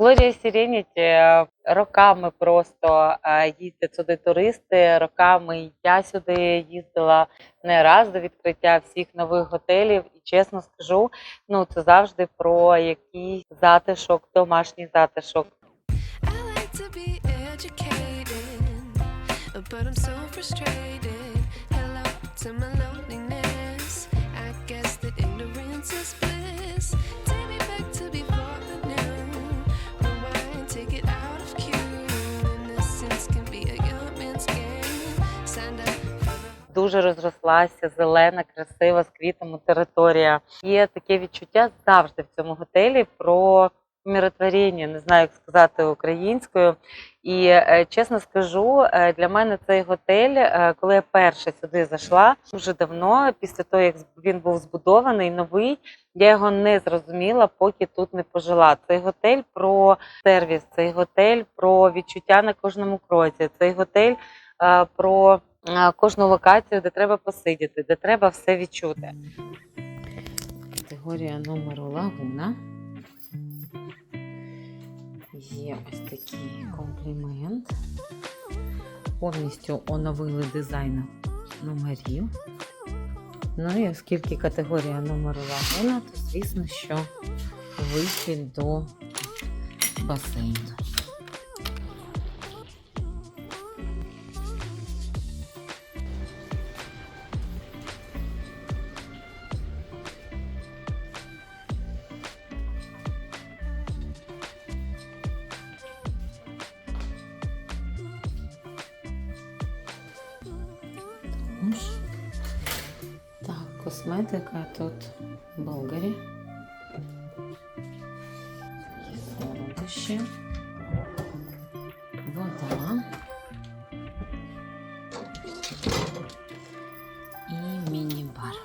Глорія Сіреніті роками просто е, їздять сюди туристи. Роками я сюди їздила не раз до відкриття всіх нових готелів. І чесно скажу, ну це завжди про якийсь затишок, домашній затишок. But I'm so frustrated. Дуже розрослася зелена, красива з квітами територія. Є таке відчуття завжди в цьому готелі про миротворення, не знаю, як сказати українською. І е, чесно скажу, е, для мене цей готель, е, коли я перша сюди зайшла, дуже давно, після того як він був збудований, новий, я його не зрозуміла, поки тут не пожила. Цей готель про сервіс, цей готель про відчуття на кожному кроці, цей готель про кожну локацію, де треба посидіти, де треба все відчути. Категорія номеру лагуна. Є ось такий комплімент. Повністю оновили дизайн номерів. Ну і оскільки категорія номеру лагуна, то звісно, що вихід до басейну. косметика тут в Болгарі. Є солодощі. Вода. І міні-бар.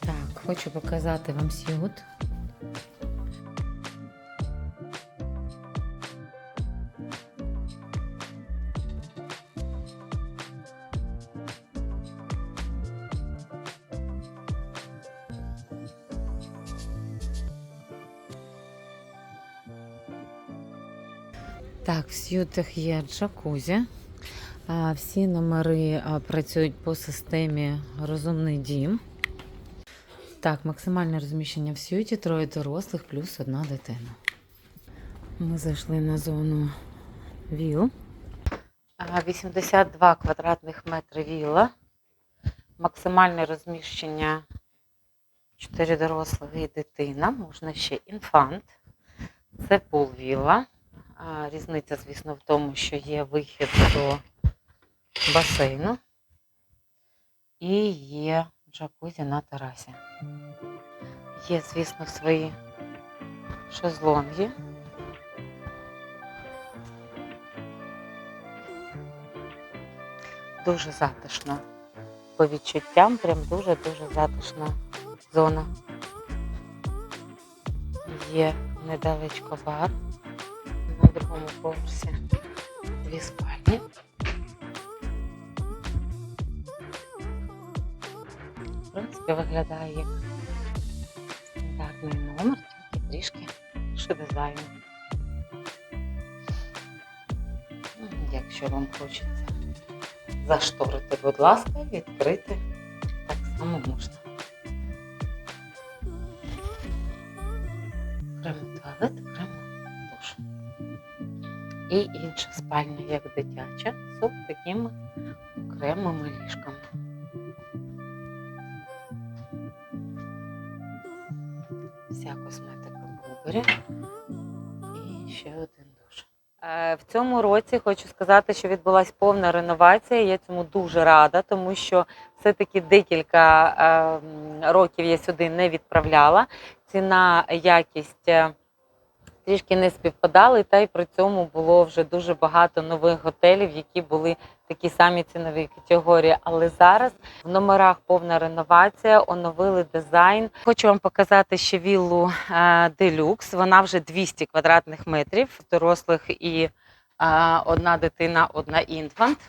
Так, хочу показати вам сьют. Так, в сютах є джакузі. Всі номери працюють по системі Розумний дім. Так, максимальне розміщення в сюті троє дорослих плюс одна дитина. Ми зайшли на зону ВІЛ. 82 квадратних метри вілла. Максимальне розміщення 4 дорослих і дитина. Можна ще інфант. Це пул вілла. А, Різниця, звісно, в тому, що є вихід до басейну і є джакузі на терасі. Є, звісно, свої шезлонги. Дуже затишно. По відчуттям прям дуже-дуже затишна зона. Є недалечко бар другому поверсі дві спальні. В принципі, виглядає як стандартний номер, тільки трішки ще дизайну. Ну, Якщо вам хочеться зашторити, будь ласка, відкрити так само можна. І інша спальня, як дитяча, з такими окремими ліжками. Вся косметика в виборі. І ще один душ. Е, В цьому році хочу сказати, що відбулася повна реновація. Я цьому дуже рада, тому що все-таки декілька е, років я сюди не відправляла. Ціна, якість е, трішки не співпадали, та й при цьому було вже дуже багато нових готелів, які були такі самі цінові категорії. Але зараз в номерах повна реновація, оновили дизайн. Хочу вам показати ще віллу Делюкс. Вона вже 200 квадратних метрів, дорослих і е, одна дитина, одна інфант.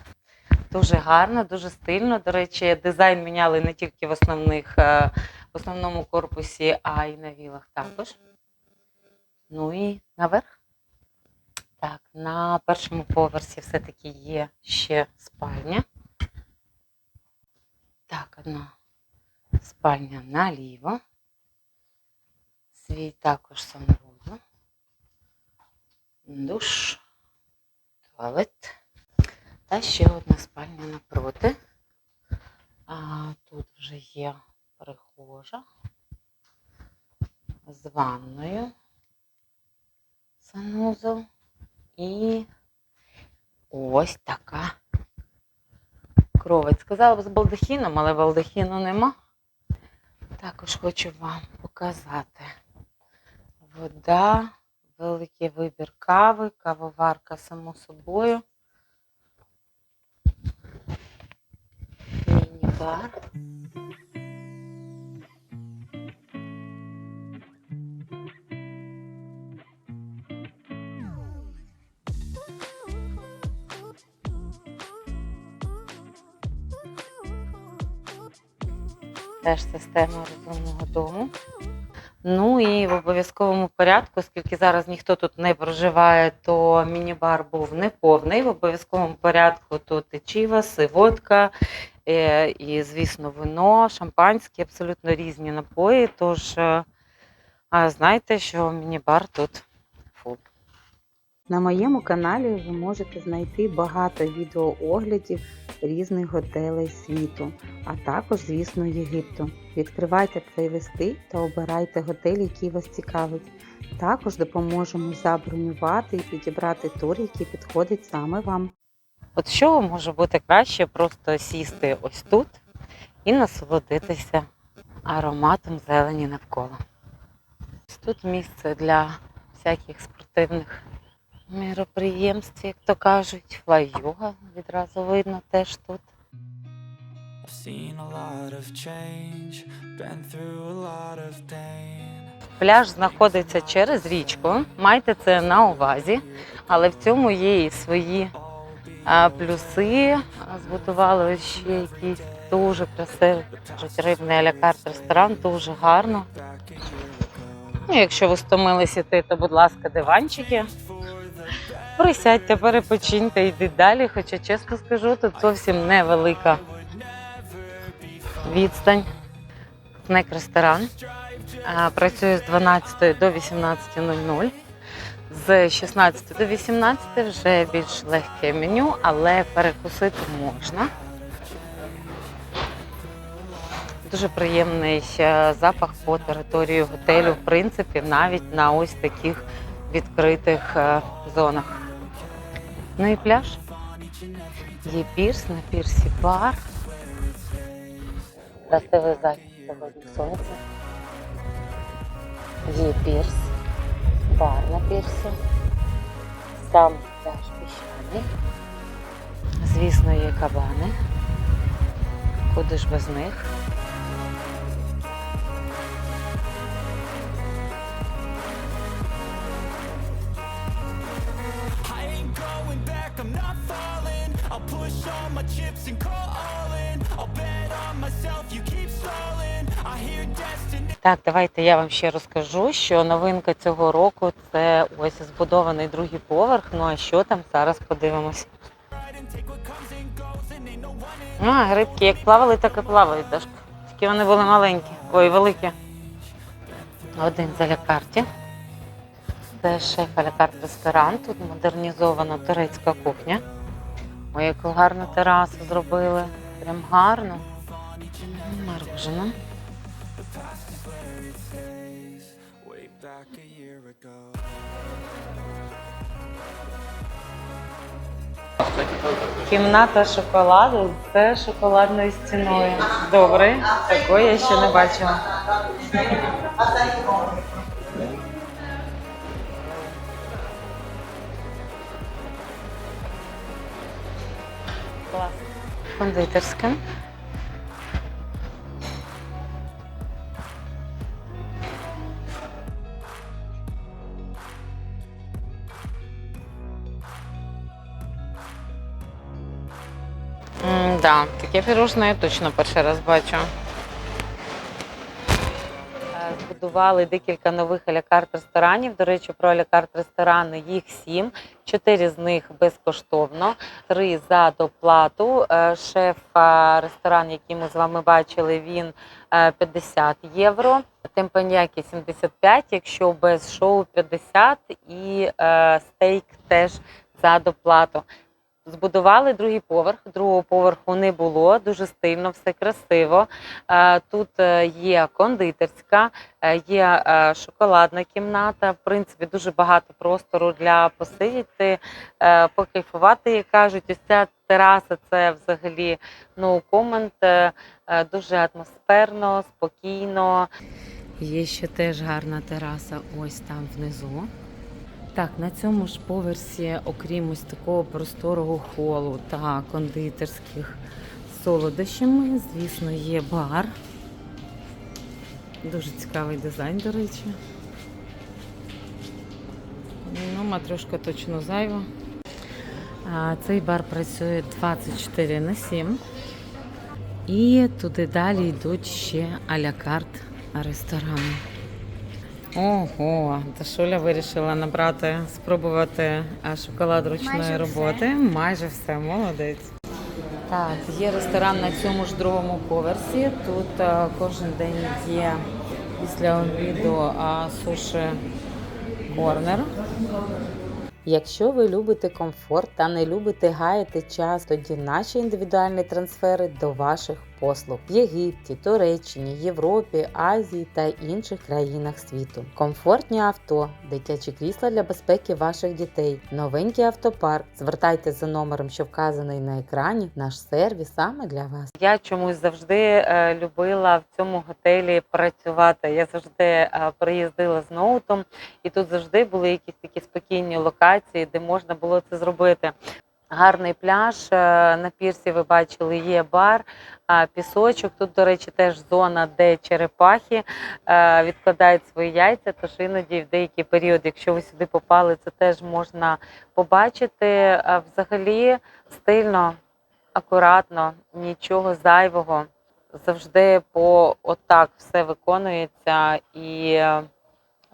Дуже гарно, дуже стильно. До речі, дизайн міняли не тільки в основних е, в основному корпусі, а й на вілах також. Ну і наверх. Так, на першому поверсі все-таки є ще спальня. Так, одна спальня наліво. Свій також санвузол. Душ, туалет. Та ще одна спальня напроти. А тут вже є прихожа з ванною, санузел і ось така кровать. Сказала б з балдахіном, але балдахіну нема. Також хочу вам показати. Вода, великий вибір кави, кавоварка само собою. Міні-бар. Теж система розумного дому. Ну і в обов'язковому порядку, оскільки зараз ніхто тут не проживає, то міні-бар був неповний. В обов'язковому порядку тут і чівас, і водка, е, і, звісно, вино, шампанські, абсолютно різні напої. Тож е, знаєте, що міні-бар тут. На моєму каналі ви можете знайти багато відеооглядів різних готелей світу, а також, звісно, Єгипту. Відкривайте плейлисти та обирайте готель, який вас цікавить. Також допоможемо забронювати і підібрати тур, який підходить саме вам. От що може бути краще просто сісти ось тут і насолодитися ароматом зелені навколо. Тут місце для всяких спортивних міроприємств, як то кажуть, флай-йога відразу видно теж тут. Пляж знаходиться через річку, майте це на увазі, але в цьому є і свої плюси. Збудували ще якийсь дуже красивий рибний алякарт ресторан, дуже гарно. Ну, якщо ви стомились іти, то, будь ласка, диванчики. Присядьте, перепочиньте, йдіть далі. Хоча, чесно скажу, тут зовсім невелика відстань. Снек ресторан. Працює з 12 до 18.00. З 16 до 18 вже більш легке меню, але перекусити можна. Дуже приємний е, запах по території готелю, в принципі, навіть на ось таких відкритих е, зонах. Ну і пляж. Є пірс, на пірсі бар. Красивий захід сьогодні сонце. Є пірс, бар на пірсі. Сам пляж піщаний. Звісно, є кабани. Куди ж без них? All my chips and call all in. I'll bet on myself, you keep stalling. I hear destiny. Так, давайте я вам ще розкажу, що новинка цього року це ось збудований другий поверх. Ну а що там зараз подивимось. А, грибки як плавали, так і плавають, Дашка. Тільки вони були маленькі, ой, великі. Один з алякарті. Це шеф алякарт ресторан. Тут модернізована турецька кухня. Ой, яку гарну терасу зробили. Прям гарно. Морожено. Кімната шоколаду це шоколадною стіною. Добре, такої я ще не бачила. Кондитерська. Так, таке пірожне я точно перший раз бачу. Е, Збудували декілька нових алякарт ресторанів. До речі, про алякарт ресторани їх сім. Чотири з них безкоштовно, три за доплату. Е, Шеф е, ресторан, який ми з вами бачили, він е, 50 євро. Темпаньяки 75, якщо без шоу 50 і е, стейк теж за доплату. Збудували другий поверх. Другого поверху не було. Дуже стильно, все красиво. Е, Тут е, є кондитерська, е, є шоколадна кімната. В принципі, дуже багато простору для посидіти, покайфувати, як кажуть. Ось ця тераса це взагалі no е, Дуже атмосферно, спокійно. Є ще теж гарна тераса, ось там внизу. Так, на цьому ж поверсі, окрім ось такого просторого холу та кондитерських солодощами, звісно, є бар. Дуже цікавий дизайн, до речі. Ну, матрешка точно зайва. А, Цей бар працює 24 на 7. І туди далі йдуть ще а-ля карт ресторани. Ого, Дашуля вирішила набрати, спробувати шоколад ручної Майже роботи. Майже все, молодець. Так, є ресторан на цьому ж другому поверсі. Тут а, кожен день є після обіду а, суші корнер. Якщо ви любите комфорт та не любите гаяти час, тоді наші індивідуальні трансфери до ваших послуг в Єгипті, Туреччині, Європі, Азії та інших країнах світу. Комфортні авто, дитячі крісла для безпеки ваших дітей, новенький автопарк. Звертайте за номером, що вказаний на екрані. Наш сервіс саме для вас. Я чомусь завжди е, любила в цьому готелі працювати. Я завжди е, приїздила з ноутом, і тут завжди були якісь такі спокійні локації, де можна було це зробити. Гарний пляж е, на пірсі. Ви бачили, є бар, пісочок. Тут, до речі, теж зона, де черепахи е, відкладають свої яйця. Тож іноді в деякий період, якщо ви сюди попали, це теж можна побачити. Взагалі стильно, акуратно, нічого зайвого. Завжди по отак все виконується і.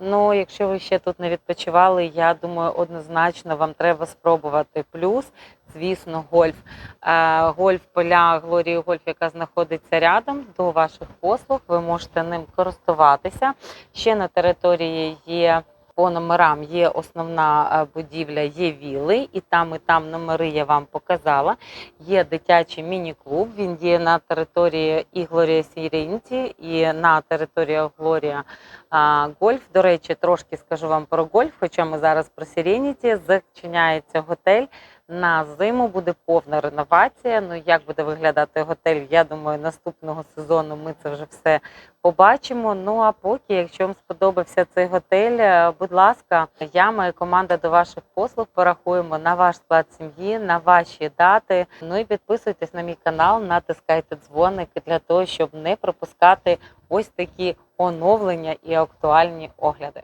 Ну, якщо ви ще тут не відпочивали, я думаю, однозначно вам треба спробувати. Плюс, звісно, гольф. Е, Гольф поля Глорії Гольф, яка знаходиться рядом до ваших послуг. Ви можете ним користуватися. Ще на території є. По номерам є основна е, будівля, є віли, і там, і там номери я вам показала. Є дитячий міні-клуб. Він є на території і Глорія Сірінті, і на території Глорія Гольф. До речі, трошки скажу вам про гольф, хоча ми зараз про Сіреніті. Зачиняється готель. На зиму буде повна реновація. Ну як буде виглядати готель? Я думаю, наступного сезону ми це вже все побачимо. Ну а поки, якщо вам сподобався цей готель, е, будь ласка, я, моя команда до ваших послуг порахуємо на ваш склад сім'ї, на ваші дати. Ну і підписуйтесь на мій канал, натискайте дзвоник для того, щоб не пропускати ось такі оновлення і актуальні огляди.